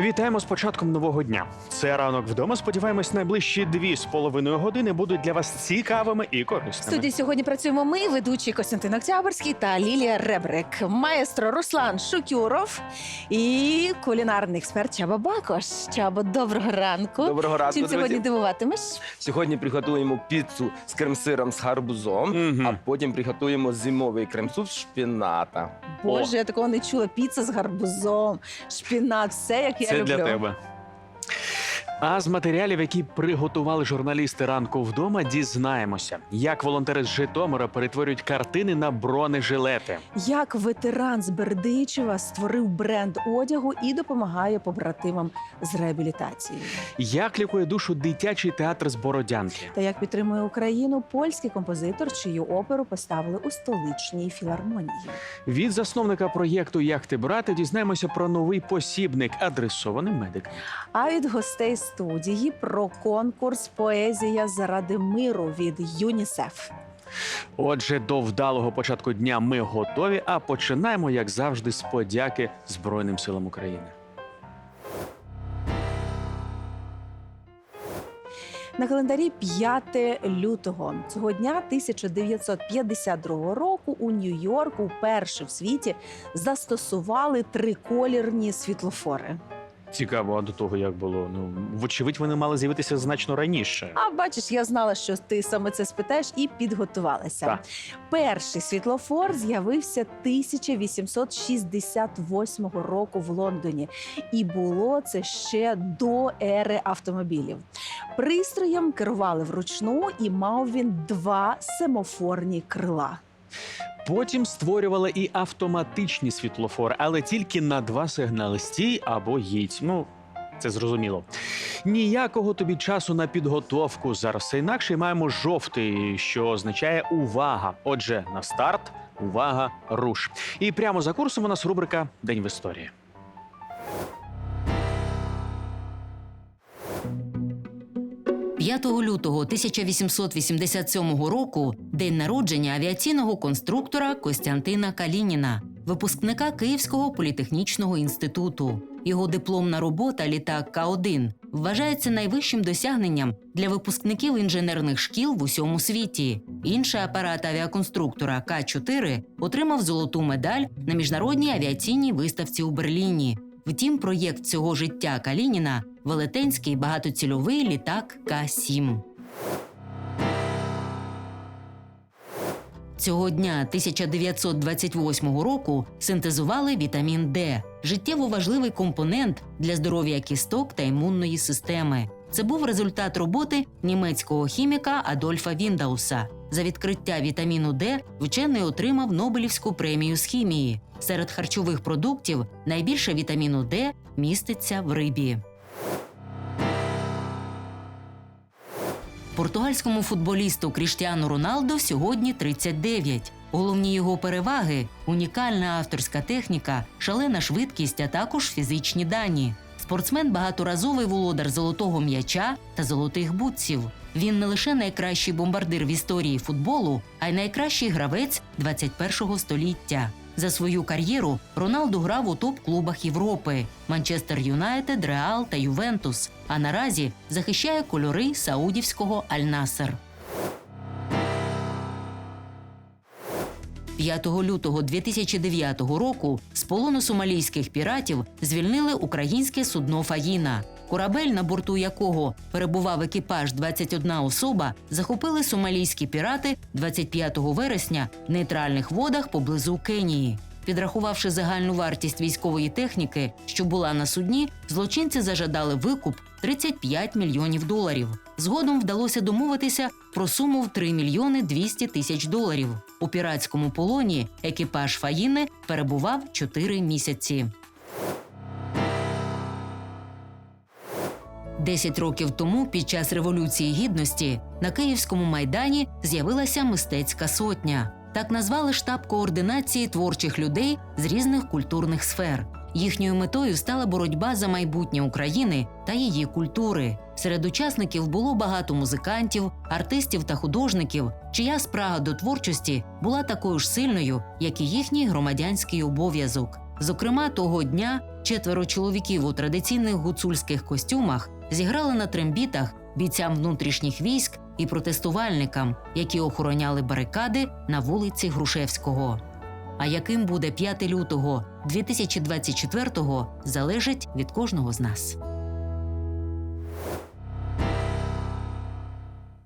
Вітаємо з початком нового дня. Це ранок вдома. Сподіваємось, найближчі дві з половиною години будуть для вас цікавими і В корисними. студії сьогодні працюємо ми, ведучі Костянтин Октябрьський та Лілія Ребрик, маестро Руслан Шукюров і кулінарний експерт Чаба Бакош. Чабо, доброго ранку. Доброго ранку, Чим друзі. сьогодні дивуватимеш? Сьогодні приготуємо піцу з крем-сиром з гарбузом, Мгм. а потім приготуємо зимовий крем-суп з шпіната. Боже, я такого не чула. Піца з гарбузом, шпінат, все як я Це люблю. для тебе. А з матеріалів, які приготували журналісти ранку вдома, дізнаємося, як волонтери з Житомира перетворюють картини на бронежилети. Як ветеран з Бердичева створив бренд одягу і допомагає побратимам з реабілітацією. Як лікує душу дитячий театр з Бородянки. Та як підтримує Україну польський композитор, чию оперу поставили у столичній філармонії. Від засновника проєкту Як ти брати дізнаємося про новий посібник, адресований медикам. А від гостей студії про конкурс Поезія заради миру від ЮНІСЕФ. Отже, до вдалого початку дня ми готові. А починаємо, як завжди, з подяки Збройним силам України. На календарі 5 лютого цього дня 1952 року у Нью-Йорку вперше в світі застосували триколірні світлофори. Цікаво, а до того як було. Ну вочевидь, вони мали з'явитися значно раніше. А бачиш, я знала, що ти саме це спитаєш, і підготувалася. Так. Перший світлофор з'явився 1868 року в Лондоні, і було це ще до ери автомобілів. Пристроєм керували вручну, і мав він два семафорні крила. Потім створювали і автоматичні світлофори, але тільки на два сигнали стій або їдь. Ну. Це зрозуміло. Ніякого тобі часу на підготовку. Зараз все інакше маємо жовтий, що означає увага. Отже, на старт, увага, руш. І прямо за курсом у нас рубрика День в історії. – 5 лютого 1887 року день народження авіаційного конструктора Костянтина Калініна, випускника Київського політехнічного інституту. Його дипломна робота Літак К-1 вважається найвищим досягненням для випускників інженерних шкіл в усьому світі. Інший апарат авіаконструктора К-4 отримав золоту медаль на міжнародній авіаційній виставці у Берліні. Втім, проєкт цього життя Калініна велетенський багатоцільовий літак К-7. Цього дня 1928 року синтезували вітамін Д, життєво важливий компонент для здоров'я кісток та імунної системи. Це був результат роботи німецького хіміка Адольфа Віндауса. За відкриття вітаміну Д вчений отримав Нобелівську премію з хімії. Серед харчових продуктів найбільше вітаміну Д міститься в рибі. Португальському футболісту Кріштіану Роналдо сьогодні 39. Головні його переваги унікальна авторська техніка, шалена швидкість, а також фізичні дані. Спортсмен багаторазовий володар золотого м'яча та золотих бутсів. Він не лише найкращий бомбардир в історії футболу, а й найкращий гравець 21-го століття. За свою кар'єру Роналду грав у топ-клубах Європи: Манчестер Юнайтед, Реал та Ювентус. А наразі захищає кольори саудівського Аль-Насер. 5 лютого 2009 року з полону сомалійських піратів звільнили українське судно Фаїна. Корабель, на борту якого перебував екіпаж 21 особа, захопили сомалійські пірати 25 вересня в нейтральних водах поблизу Кенії. Підрахувавши загальну вартість військової техніки, що була на судні, злочинці зажадали викуп 35 мільйонів доларів. Згодом вдалося домовитися про суму в 3 мільйони 200 тисяч доларів. У піратському полоні екіпаж Фаїни перебував 4 місяці. Десять років тому, під час революції гідності, на київському майдані з'явилася мистецька сотня. Так назвали штаб координації творчих людей з різних культурних сфер. Їхньою метою стала боротьба за майбутнє України та її культури. Серед учасників було багато музикантів, артистів та художників, чия спрага до творчості була такою ж сильною, як і їхній громадянський обов'язок. Зокрема, того дня четверо чоловіків у традиційних гуцульських костюмах зіграли на трембітах бійцям внутрішніх військ і протестувальникам, які охороняли барикади на вулиці Грушевського. А яким буде 5 лютого 2024-го, залежить від кожного з нас.